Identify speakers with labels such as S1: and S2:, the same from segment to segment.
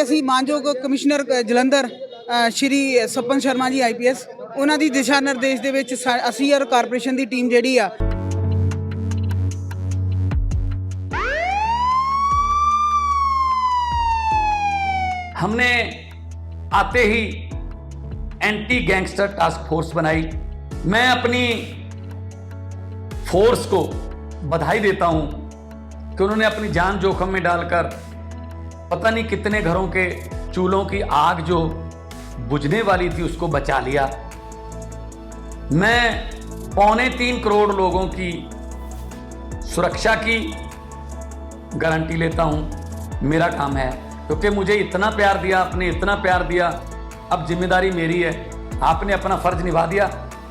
S1: ਤੇ ਅਸੀਂ ਮਾਨਯੋਗ ਕਮਿਸ਼ਨਰ ਕ- ਜਲੰਧਰ ਅ, ਸ਼੍ਰੀ ਸਪਨ ਸ਼ਰਮਾ ਜੀ ਆਈਪੀਐਸ ਉਹਨਾਂ ਦੀ ਦਿਸ਼ਾ ਨਿਰਦੇਸ਼ ਦੇ ਵਿੱਚ ਸਾ- ਅਸੀਂ ਔਰ ਕਾਰਪੋਰੇਸ਼ਨ ਦੀ ਟੀਮ ਜਿਹੜੀ ਆ
S2: हमने आते ही एंटी गैंगस्टर टास्क फोर्स बनाई मैं अपनी फोर्स को बधाई देता हूं कि उन्होंने अपनी जान जोखिम में डालकर पता नहीं कितने घरों के चूल्हों की आग जो बुझने वाली थी उसको बचा लिया। मैं पौने तीन करोड़ लोगों की सुरक्षा की गारंटी लेता हूँ। मेरा काम है। क्योंकि मुझे इतना प्यार दिया, आपने इतना प्यार दिया। अब ज़िम्मेदारी मेरी है। आपने अपना फ़र्ज़ निभा दिया।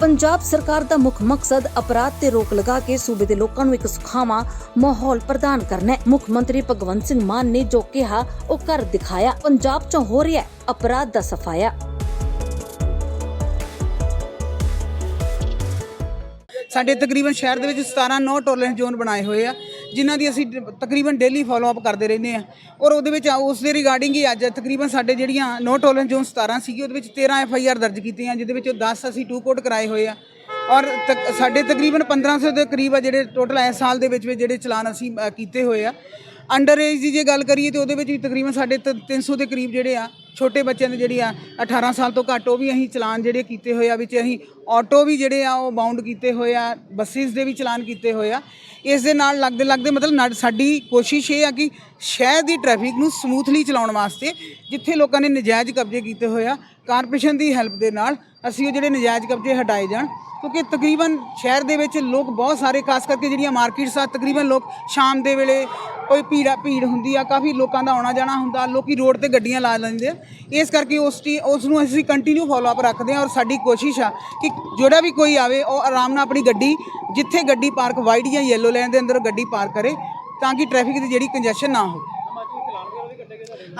S3: ਪੰਜਾਬ ਸਰਕਾਰ ਦਾ ਮੁੱਖ ਮਕਸਦ ਅਪਰਾਧ ਤੇ ਰੋਕ ਲਗਾ ਕੇ ਸੂਬੇ ਦੇ ਲੋਕਾਂ ਨੂੰ ਇੱਕ ਸੁਖਾਵਾਂ ਮਾਹੌਲ ਪ੍ਰਦਾਨ ਕਰਨਾ ਹੈ। ਮੁੱਖ ਮੰਤਰੀ ਭਗਵੰਤ ਸਿੰਘ ਮਾਨ ਨੇ ਜੋ ਕਿਹਾ, ਉਹ ਕਰ ਦਿਖਾਇਆ। ਪੰਜਾਬ 'ਚ ਹੋ ਰਿਹਾ ਅਪਰਾਧ ਦਾ ਸਫਾਇਆ।
S1: ਸਾਡੇ ਤਕਰੀਬਨ ਸ਼ਹਿਰ ਦੇ ਵਿੱਚ 17 ਨੋ ਟੋਲਰੈਂਸ ਜ਼ੋਨ ਬਣਾਏ ਹੋਏ ਆ। ਜਿਨ੍ਹਾਂ ਦੀ ਅਸੀਂ ਡ- ਤਕਰੀਬਨ ਡੇਲੀ ਫਾਲੋ ਅਪ ਕਰਦੇ ਰਹਿੰਦੇ ਆ ਔਰ ਉਹਦੇ ਵਿੱਚ ਉਸ ਦੇ ਰਿਗਾਰਡਿੰਗ ਹੀ ਅੱਜ ਤਕਰੀਬਨ ਸਾਡੇ ਜਿਹੜੀਆਂ ਨੋ ਟੋਲਰੈਂਸ ਜ਼ੋਨ 17 ਸੀਗੀ ਉਹਦੇ ਵਿੱਚ 13 ਐਫ ਆਈ ਆਰ ਦਰਜ ਕੀਤੀਆਂ ਜਿਹਦੇ ਵਿੱਚੋਂ 10 ਅਸੀਂ ਟੂ ਕੋਟ ਕਰਾਏ ਹੋਏ ਆ। ਔਰ ਤਕ- ਸਾਡੇ ਤਕਰੀਬਨ 1500 ਦੇ ਕਰੀਬ ਆ ਜਿਹੜੇ ਟੋਟਲ ਇਸ ਸਾਲ ਦੇ ਵਿੱਚ ਵੀ ਜਿਹੜੇ ਚਲਾਨ ਅਸੀਂ ਅ, ਕੀਤੇ ਹੋਏ ਆ। ਅੰਡਰ ਏਜ ਦੀ ਜੇ ਗੱਲ ਕਰੀਏ ਤੇ ਉਹਦੇ ਵਿੱਚ ਵੀ ਤਕਰੀਬਨ ਸਾਡੇ ਤ- 300 ਦੇ ਕਰੀਬ ਜਿਹੜੇ ਆ, ਛੋਟੇ ਬੱਚਿਆਂ ਦੇ ਜਿਹੜੇ ਆ 18 ਸਾਲ ਤੋਂ ਘੱਟ ਉਹ ਵੀ ਅਸੀਂ ਚਲਾਨ ਜਿਹੜੇ ਕੀਤੇ ਹੋਏ ਆ, ਵਿੱਚ ਅਸੀਂ ਆਟੋ ਵੀ ਜਿਹੜੇ ਆ ਉਹ ਬਾਉਂਡ ਕੀਤੇ ਹੋਏ ਆ ਬੱਸਿਸ ਦੇ ਵੀ ਚਲਾਨ ਕੀਤੇ ਹੋਏ ਆ। ਇਸ ਦੇ ਨਾਲ ਲੱਗਦੇ ਲੱਗਦੇ ਮਤਲਬ ਨਾਲ ਸਾਡੀ ਕੋਸ਼ਿਸ਼ ਇਹ ਆ ਕਿ ਸ਼ਹਿਰ ਦੀ ਟ੍ਰੈਫਿਕ ਨੂੰ ਸਮੂਥਲੀ ਚਲਾਉਣ ਵਾਸਤੇ ਜਿੱਥੇ ਲੋਕਾਂ ਨੇ ਨਜਾਇਜ਼ ਕਬਜ਼ੇ ਕੀਤੇ ਹੋਏ ਆ ਕਾਰਪੋਰੇਸ਼ਨ ਦੀ ਹੈਲਪ ਦੇ ਨਾਲ ਅਸੀਂ ਉਹ ਜਿਹੜੇ ਨਜਾਇਜ਼ ਕਬਜ਼ੇ ਹਟਾਏ ਜਾਣ। ਕਿਉਂਕਿ ਤਕਰੀਬਨ ਸ਼ਹਿਰ ਦੇ ਵਿੱਚ ਲੋਕ ਬਹੁਤ ਸਾਰੇ, ਖਾਸ ਕਰਕੇ ਜਿਹੜੀਆਂ ਮਾਰਕੀਟਸ ਆ, ਤਕਰੀਬਨ ਲੋਕ ਸ਼ਾਮ ਦੇ ਵੇਲੇ ਕੋਈ ਭੀੜਾ ਭੀੜ ਹੁੰਦੀ ਆ, ਕਾਫੀ ਲੋਕਾਂ ਦਾ ਆਉਣਾ ਜਾਣਾ ਹੁੰਦਾ, ਲੋਕੀ ਰੋਡ ਤੇ ਗੱਡੀਆਂ ਲਾ ਲੈਂਦੇ ਆ। ਇਸ ਕਰਕੇ ਉਸ ਟੀ, ਉਸ ਨੂੰ ਅਸੀਂ ਕੰਟੀਨਿਊ ਫਾਲੋ ਅਪ ਰੱਖਦੇ ਆ ਔਰ ਸਾਡੀ ਕੋਸ਼ਿਸ਼ ਆ ਕਿ ਜਿਹੜਾ ਵੀ ਕੋਈ ਆਵੇ, ਉਹ ਆਰਾਮ ਨਾਲ ਆਪਣੀ ਗੱਡੀ, ਜਿੱਥੇ ਗੱਡੀ ਪਾਰਕ ਵਾਈਟ ਜਾਂ ਯੈਲੋ ਲਾਈਨ ਦੇ ਅੰਦਰ ਗੱਡੀ ਪਾਰਕ ਕਰੇ, ਤਾਂ ਕਿ ਟ੍ਰੈਫਿਕ ਦੀ ਜਿਹੜੀ ਕੰਜੈਸ਼ਨ ਨਾ ਹੋਵੇ।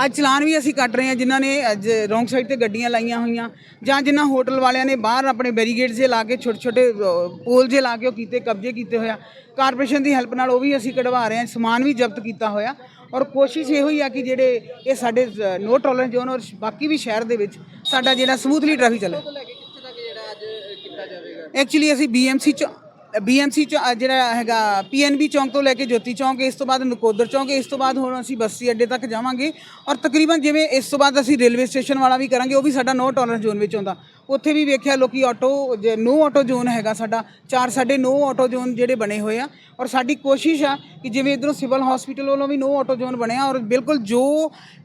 S1: ਅੱਜ ਚਲਾਨ ਵੀ ਅਸੀਂ ਕੱਟ ਰਹੇ ਹਾਂ ਜਿਨ੍ਹਾਂ ਨੇ ਅੱਜ ਰੋਂਗ ਸਾਈਡ ਤੇ ਗੱਡੀਆਂ ਲਾਈਆਂ ਹੋਈਆਂ ਜਾਂ ਜਿਨ੍ਹਾਂ ਹੋਟਲ ਵਾਲਿਆਂ ਨੇ ਬਾਹਰ ਆਪਣੇ ਬੈਰੀਗੇਡ ਜੇ ਲਾ ਕੇ ਛੋਟੇ ਛੋਟੇ ਪੋਲ ਜੇ ਲਾ ਕੇ ਉਹ ਕੀਤੇ ਕਬਜ਼ੇ ਕੀਤੇ ਹੋਇਆ ਕਾਰਪੋਰੇਸ਼ਨ ਦੀ ਹੈਲਪ ਨਾਲ ਉਹ ਵੀ ਅਸੀਂ ਕਢਵਾ ਰਹੇ ਹਾਂ ਸਮਾਨ ਵੀ ਜ਼ਬਤ ਕੀਤਾ ਹੋਇਆ। ਔਰ ਕੋਸ਼ਿਸ਼ ਇਹੋ ਹੀ ਆ ਕਿ ਜਿਹੜੇ ਇਹ ਸਾਡੇ ਨੋ ਟੋਲਰੈਂਸ ਜ਼ੋਨ ਔਰ ਬਾਕੀ ਵੀ ਸ਼ਹਿਰ ਦੇ ਵਿੱਚ ਸਾਡਾ ਜਿਹੜਾ ਸਮੂਥਲੀ ਟ੍ਰੈਫਿਕ ਚੱਲੇ। ਐਕਚੁਅਲੀ ਅਸੀਂ ਬੀਐਮਸੀ ਚ ਬੀਐਮਸੀ ਚ ਅ, ਜਿਹੜਾ ਹੈਗਾ ਪੀਐਨਬੀ ਚੌਂਕ ਤੋਂ ਲੈ ਕੇ ਜੋਤੀ ਚੌਂਕ ਇਸ ਤੋਂ ਬਾਅਦ ਨਕੋਦਰ ਚੌਂਕ ਇਸ ਤੋਂ ਬਾਅਦ ਹੁਣ ਅਸੀਂ ਬੱਸੀ ਅੱਡੇ ਤੱਕ ਜਾਵਾਂਗੇ। ਔਰ ਤਕਰੀਬਨ ਜਿਵੇਂ ਇਸ ਤੋਂ ਬਾਅਦ ਅਸੀਂ ਰੇਲਵੇ ਸਟੇਸ਼ਨ ਵਾਲਾ ਵੀ ਕਰਾਂਗੇ ਉਹ ਵੀ ਸਾਡਾ ਨੋ ਟੋਲਰੈਂਸ ਜ਼ੋਨ ਵਿੱਚ ਆਉਂਦਾ। ਉੱਥੇ ਵੀ ਵੇਖਿਆ ਲੋਕੀ ਆਟੋ ਨੋ ਆਟੋ ਜ਼ੋਨ ਹੈਗਾ ਸਾਡਾ ਚਾਰ ਸਾਡੇ ਨੋ ਆਟੋ ਜ਼ੋਨ ਜਿਹੜੇ ਬਣੇ ਹੋਏ ਆ। ਔਰ ਸਾਡੀ ਕੋਸ਼ਿਸ਼ ਆ ਕਿ ਜਿਵੇਂ ਇਧਰੋਂ ਸਿਵਲ ਹਸਪੀਟਲ ਵੱਲੋਂ ਵੀ ਨੋ ਆਟੋ ਜ਼ੋਨ ਬਣਿਆ ਔਰ ਬਿਲਕੁਲ ਜੋ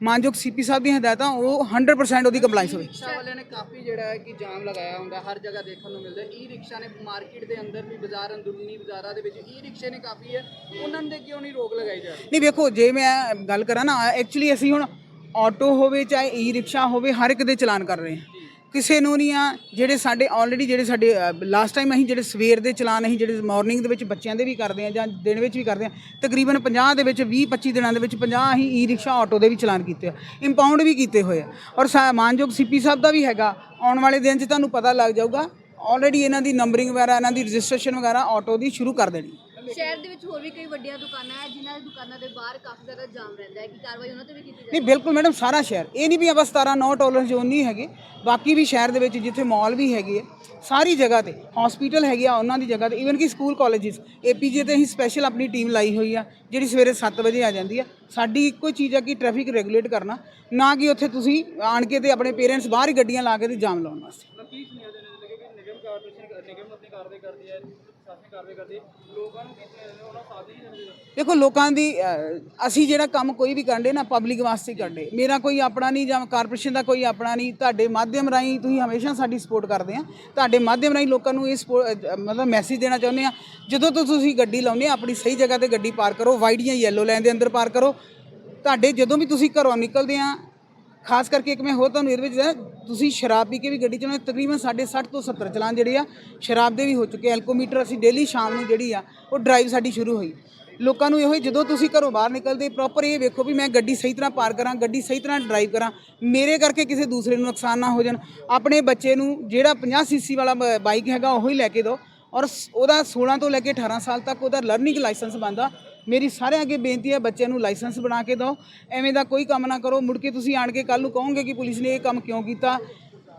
S1: ਮਾਨਯੋਗ ਸੀਪੀ ਸਾਹਿਬ ਦੀਆਂ ਹਦਾਇਤਾਂ ਉਹ 100% ਉਹਦੀ ਕੰਪਲਾਈਂਸ ਹੋਵੇ।
S4: ਰਿਕਸ਼ਾ ਵਾਲਿਆਂ ਨੇ ਕਾਫੀ ਜਿਹੜਾ ਹੈ ਕਿ ਜਾਮ ਲਗਾਇਆ ਹੁੰਦਾ ਹਰ ਜਗ੍ਹਾ ਦੇਖਣ ਨੂੰ ਮਿਲਦਾ। ਈ ਰਿਕਸ਼ਾ ਨੇ ਮਾਰਕੀਟ ਦੇ ਅੰਦਰ ਵੀ ਬਾਜ਼ਾਰ ਅੰਦਰੂਨੀ ਬਾਜ਼ਾਰਾਂ ਦੇ ਵਿੱਚ ਈ ਰਿਕਸ਼ੇ ਨੇ ਕਾਫੀ ਹੈ। ਉਹਨਾਂ ਦੇ ਕਿਉਂ ਨਹੀਂ ਰੋਕ ਲਗਾਈ ਜਾ ਰਹੀ?
S1: ਨਹੀਂ ਵੇਖੋ ਜੇ ਮੈਂ ਗੱਲ ਕਰਾਂ ਨਾ ਐਕਚੁਅਲੀ ਅਸੀਂ ਹੁਣ ਆਟੋ ਹੋਵੇ ਚਾਹੇ ਈ ਰਿਕਸ਼ਾ ਹੋਵੇ ਹਰ ਇੱਕ ਦੇ ਚਲਾਨ ਕਰ ਰਹੇ ਹਾਂ। ਕਿਸੇ ਨੂੰ ਨਹੀਂ ਆ, ਜਿਹੜੇ ਸਾਡੇ ਆਲਰੇਡੀ ਜਿਹੜੇ ਸਾਡੇ ਲਾਸਟ ਟਾਈਮ ਅਸੀਂ ਜਿਹੜੇ ਸਵੇਰ ਦੇ ਚਲਾਨ ਅਸੀਂ ਜਿਹੜੇ ਮਾਰਨਿੰਗ ਦੇ ਵਿੱਚ ਬੱਚਿਆਂ ਦੇ ਵੀ ਕਰਦੇ ਆ ਜਾਂ ਦਿਨ ਵਿੱਚ ਵੀ ਕਰਦੇ ਆ, ਤਕਰੀਬਨ 50 ਦੇ ਵਿੱਚ 20 25 ਦਿਨਾਂ ਦੇ ਵਿੱਚ 50 ਅਸੀਂ ਈ ਰਿਕਸ਼ਾ ਆਟੋ ਦੇ ਵੀ ਚਲਾਨ ਕੀਤੇ ਆ ਇੰਪਾਊਂਡ ਵੀ ਕੀਤੇ ਹੋਏ ਆ। ਔਰ ਸਾ- ਮਾਨਯੋਗ ਸੀਪੀ ਸਾਹਿਬ ਦਾ ਵੀ ਹੈਗਾ, ਆਉਣ ਵਾਲੇ ਦਿਨ 'ਚ ਤੁਹਾਨੂੰ ਪਤਾ ਲੱਗ ਜਾਊਗਾ ਆਲਰੇਡੀ ਇਹਨਾਂ ਦੀ ਨੰਬਰਿੰਗ ਵਗੈਰਾ, ਇਹਨਾਂ ਦੀ ਰਜਿਸਟ੍ਰੇਸ਼ਨ ਵਗੈਰਾ ਆਟੋ ਦੀ ਸ਼ੁਰੂ ਕਰ ਦੇਣੀ।
S5: ਸ਼ਹਿਰ ਦੇ ਵਿੱਚ ਹੋਰ ਵੀ ਕਈ ਵੱਡੀਆਂ ਦੁਕਾਨਾਂ ਹੈ ਜਿਨ੍ਹਾਂ ਦੀ ਦੁਕਾਨਾਂ ਦੇ ਬਾਹਰ ਕਾਫੀ ਜ਼ਿਆਦਾ ਜਾਮ ਰਹਿੰਦਾ ਹੈ ਕਿ ਕਾਰਵਾਈ ਉਹਨਾਂ ਤੇ ਵੀ ਕੀਤੀ
S1: ਨਹੀਂ ਬਿਲਕੁਲ ਮੈਡਮ ਸਾਰਾ ਸ਼ਹਿਰ। ਇਹ ਨਹੀਂ ਵੀ ਬਸ 17 ਨੋ ਟੋਲਰੈਂਸ ਜ਼ੋਨ ਨਹੀਂ ਹੈਗੇ ਬਾਕੀ ਵੀ ਸ਼ਹਿਰ ਦੇ ਵਿੱਚ ਜਿੱਥੇ ਮਾਲ ਵੀ ਹੈਗੇ ਆ ਸਾਰੀ ਜਗ੍ਹਾ ਤੇ ਹਸਪੀਟਲ ਹੈਗੇ ਆ ਉਹਨਾਂ ਦੀ ਜਗ੍ਹਾ ਤੇ ਈਵਨ ਕਿ ਸਕੂਲ ਕਾਲਜਿਸ ਏਪੀਜੇ ਤੇ ਅਸੀਂ ਸਪੈਸ਼ਲ ਆਪਣੀ ਟੀਮ ਲਾਈ ਹੋਈ ਆ ਜਿਹੜੀ ਸਵੇਰੇ 7 ਵਜੇ ਆ ਜਾਂਦੀ ਆ। ਸਾਡੀ ਇੱਕੋ ਹੀ ਚੀਜ਼ ਆ ਕਿ ਟ੍ਰੈਫਿਕ ਰੈਗੂਲੇਟ ਕਰਨਾ ਨਾ ਕਿ ਉੱਥੇ ਤੁਸੀਂ ਆਣ ਕੇ ਤੇ ਆਪਣੇ ਪੇਰੈਂਟਸ ਬਾਹਰ ਹੀ ਗੱਡੀਆਂ ਲਾ ਕੇ ਤੇ ਜਾਮ ਲਾਉਣ ਵਾਸਤੇ।
S4: ਨਿਗਮ ਕਾਰਪੋਰੇਸ਼ਨ ਨਿਗਮ ਆਪਣੀ ਕਾਰਵਾਈ ਕਰਦੀ ਹੈ ਕਾਰਵਾਈ ਕਰਦੀ। ਲੋਕਾਂ ਨੂੰ ਕਿਸ ਤਰ੍ਹਾਂ ਉਹਨਾਂ ਸਾਥ ਨਹੀਂ ਦਿੰਦੇ
S1: ਦੇਖੋ ਲੋਕਾਂ ਦੀ ਅਹ, ਅਸੀਂ ਜਿਹੜਾ ਕੰਮ ਕੋਈ ਵੀ ਕਰਦੇ ਨਾ ਪਬਲਿਕ ਵਾਸਤੇ ਹੀ ਕਰਦੇ। ਮੇਰਾ ਕੋਈ ਆਪਣਾ ਨਹੀਂ ਜਾਂ ਕਾਰਪੋਰੇਸ਼ਨ ਦਾ ਕੋਈ ਆਪਣਾ ਨਹੀਂ ਤੁਹਾਡੇ ਮਾਧਿਅਮ ਰਾਹੀਂ ਤੁਸੀਂ ਹਮੇਸ਼ਾ ਸਾਡੀ ਸਪੋਰਟ ਕਰਦੇ ਆ। ਤੁਹਾਡੇ ਮਾਧਿਅਮ ਰਾਹੀਂ ਲੋਕਾਂ ਨੂੰ ਇਹ ਸਪੋ ਅਹ, ਮਤਲਬ ਮੈਸੇਜ ਦੇਣਾ ਚਾਹੁੰਦੇ ਆ। ਜਦੋਂ ਤੋਂ ਤੁਸੀਂ ਗੱਡੀ ਲਾਉਂਦੇ ਆ ਆਪਣੀ ਸਹੀ ਜਗ੍ਹਾ ਤੇ ਗੱਡੀ ਪਾਰਕ ਕਰੋ ਵਾਈਟ ਜਾਂ ਯੈਲੋ ਲਾਈਨ ਦੇ ਅੰਦਰ ਪਾਰਕ ਕਰੋ। ਤੁਹਾਡੇ ਜਦੋਂ ਵੀ ਤੁਸੀਂ ਘਰੋਂ ਨਿਕਲਦੇ ਆ ਖਾਸ ਕਰਕੇ ਇੱਕ ਮੈਂ ਹੋਰ ਤੁਹਾਨੂੰ ਇਹਦੇ ਵਿੱਚ ਦੱਸਾਂ, ਤੁਸੀਂ ਸ਼ਰਾਬ ਪੀ ਕੇ ਵੀ ਗੱਡੀ ਚਲਾਉਂਦੇ ਤਕਰੀਬਨ ਸਾਡੇ 60 ਤੋਂ 70 ਚਲਾਨ ਜਿਹੜੇ ਆ, ਸ਼ਰਾਬ ਦੇ ਵੀ ਹੋ ਚੁੱਕੇ ਐਲਕੋਮੀਟਰ ਅਸੀਂ ਡੇਲੀ ਸ਼ਾਮ ਨੂੰ ਜਿਹੜੀ ਆ, ਉਹ ਡਰਾਈਵ ਸਾਡੀ ਸ਼ੁਰੂ ਹੋਈ। ਲੋਕਾਂ ਨੂੰ ਇਹੋ ਹੀ, ਜਦੋਂ ਤੁਸੀਂ ਘਰੋਂ ਬਾਹਰ ਨਿਕਲਦੇ ਪ੍ਰੋਪਰ ਇਹ ਵੇਖੋ ਵੀ ਮੈਂ ਗੱਡੀ ਸਹੀ ਤਰ੍ਹਾਂ ਪਾਰ ਕਰਾਂ, ਗੱਡੀ ਸਹੀ ਤਰ੍ਹਾਂ ਡਰਾਈਵ ਕਰਾਂ, ਮੇਰੇ ਕਰਕੇ ਕਿਸੇ ਦੂਸਰੇ ਨੂੰ ਨੁਕਸਾਨ ਨਾ ਹੋ ਜਾਣ। ਆਪਣੇ ਬੱਚੇ ਨੂੰ ਜਿਹੜਾ 50 ਸੀਸੀ ਵਾਲਾ ਬ- ਬਾਈਕ ਹੈਗਾ, ਉਹ ਹੀ ਲੈ ਕੇ ਦਿਓ। ਔਰ ਉਹਦਾ 16 ਤੋਂ ਲੈ ਕੇ 18 ਸਾਲ ਤੱਕ ਉਹਦਾ ਲਰਨਿੰਗ ਲਾਇਸੈਂਸ ਬਣਦਾ। ਮੇਰੀ ਸਾਰਿਆਂ ਅੱਗੇ ਬੇਨਤੀ ਹੈ ਬੱਚਿਆਂ ਨੂੰ ਲਾਇਸੈਂਸ ਬਣਾ ਕੇ ਦਿਓ। ਐਵੇਂ ਦਾ ਕੋਈ ਕੰਮ ਨਾ ਕਰੋ। ਮੁੜ ਕੇ ਤੁਸੀਂ ਆਣ ਕੇ ਕੱਲ ਨੂੰ ਕਹੋਗੇ ਕਿ ਪੁਲਿਸ ਨੇ ਇਹ ਕੰਮ ਕਿਉਂ ਕੀਤਾ?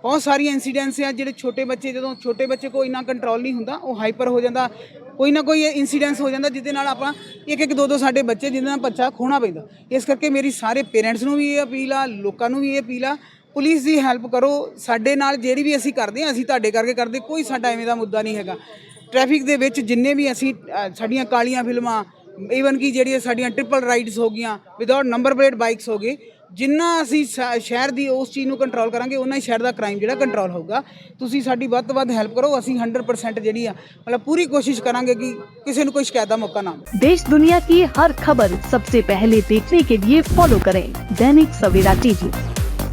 S1: ਬਹੁਤ ਸਾਰੀਆਂ ਇਨਸੀਡੈਂਟਸ ਆ ਜਿਹੜੇ ਛੋਟੇ ਬੱਚੇ ਜਦੋਂ ਛੋਟੇ ਬੱਚੇ ਕੋਲ ਇੰਨਾ ਕੰਟਰੋਲ ਨਹੀਂ ਹੁੰਦਾ, ਉਹ ਹਾਈਪਰ ਹੋ ਜਾਂਦਾ। ਕੋਈ ਨਾ ਕੋਈ ਇਨਸੀਡੈਂਸ ਹੋ ਜਾਂਦਾ ਜਿਹਦੇ ਨਾਲ ਆਪਾਂ ਇੱਕ ਇੱਕ ਦੋ ਦੋ ਸਾਡੇ ਬੱਚੇ ਜਿਹਦੇ ਨਾਲ ਬੱਚਾ ਖੋਣਾ ਪੈਂਦਾ। ਇਸ ਕਰਕੇ ਮੇਰੀ ਸਾਰੇ ਪੇਰੈਂਟਸ ਨੂੰ ਵੀ ਇਹ ਅਪੀਲ ਆ, ਲੋਕਾਂ ਨੂੰ ਵੀ ਇਹ ਅਪੀਲ ਆ, ਪੁਲਿਸ ਦੀ ਹੈਲਪ ਕਰੋ। ਸਾਡੇ ਨਾਲ ਜਿਹੜੀ ਵੀ ਅਸੀਂ ਕਰਦੇ ਹਾਂ ਅਸੀਂ ਤੁਹਾਡੇ ਕਰਕੇ ਕਰਦੇ। ਕੋਈ ਸਾਡਾ ਐਵੇਂ ਦਾ ਮੁੱਦਾ ਨਹੀਂ ਹੈਗਾ। ਟ੍ਰੈਫਿਕ ਦੇ ਵਿੱਚ ਜਿੰਨੇ ਵੀ ਅਸੀਂ ਸਾਡੀਆਂ ਕਾਲੀਆਂ ਫਿਲਮਾਂ ਈਵਨ ਕਿ ਜਿਹੜੀਆਂ ਸਾਡੀਆਂ ਟ੍ਰਿਪਲ ਰਾਈਡਸ ਹੋ ਗਈਆਂ ਵਿਦਆਊਟ ਨੰਬਰ ਪਲੇਟ ਬਾਈਕਸ ਹੋ ਗਏ ਜਿੰਨਾ ਅਸੀਂ ਸ਼- ਸ਼ਹਿਰ ਦੀ ਉਸ ਚੀਜ਼ ਨੂੰ ਕੰਟਰੋਲ ਕਰਾਂਗੇ ਉਹਨਾਂ ਹੀ ਸ਼ਹਿਰ ਦਾ ਕ੍ਰਾਈਮ ਜਿਹੜਾ ਕੰਟਰੋਲ ਹੋਊਗਾ ਤੁਸੀਂ ਸਾਡੀ ਵੱਧ ਤੋਂ ਵੱਧ ਹੈਲਪ ਕਰੋ ਅਸੀਂ 100% ਜਿਹੜੀ ਆ ਮਤਲਬ ਪੂਰੀ ਕੋਸ਼ਿਸ਼ ਕਰਾਂਗੇ ਕਿ ਕਿਸੇ ਨੂੰ ਕੋਈ ਸ਼ਿਕਾਇਤ ਦਾ ਮੌਕਾ ਨਾ ਮਿਲੇ
S6: देश दुनिया की हर खबर सबसे पहले देखने के लिए फॉलो करें Dainik Savera TV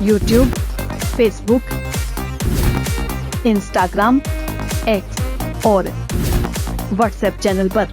S6: YouTube Facebook Instagram X और व्हाट्सएप चैनल पर।